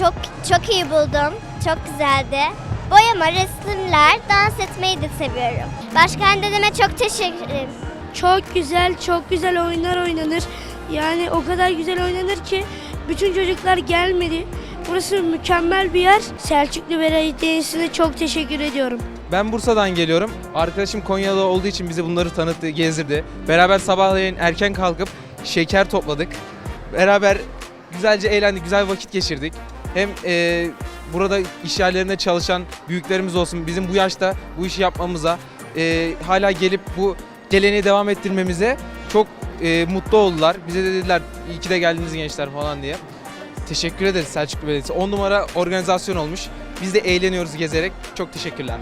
çok çok iyi buldum. Çok güzeldi. Boyama, resimler, dans etmeyi de seviyorum. Başkan dedeme çok teşekkür ederim. Çok güzel, çok güzel oyunlar oynanır. Yani o kadar güzel oynanır ki bütün çocuklar gelmedi. Burası mükemmel bir yer. Selçuklu Belediyesi'ne çok teşekkür ediyorum. Ben Bursa'dan geliyorum. Arkadaşım Konyalı olduğu için bize bunları tanıttı, gezdirdi. Beraber sabahleyin erken kalkıp şeker topladık. Beraber güzelce eğlendik, güzel vakit geçirdik. Hem e, burada iş yerlerinde çalışan büyüklerimiz olsun bizim bu yaşta bu işi yapmamıza, e, hala gelip bu geleneği devam ettirmemize çok e, mutlu oldular. Bize de dediler iyi ki de geldiniz gençler falan diye. Teşekkür ederiz Selçuklu Belediyesi. 10 numara organizasyon olmuş. Biz de eğleniyoruz gezerek. Çok teşekkürler.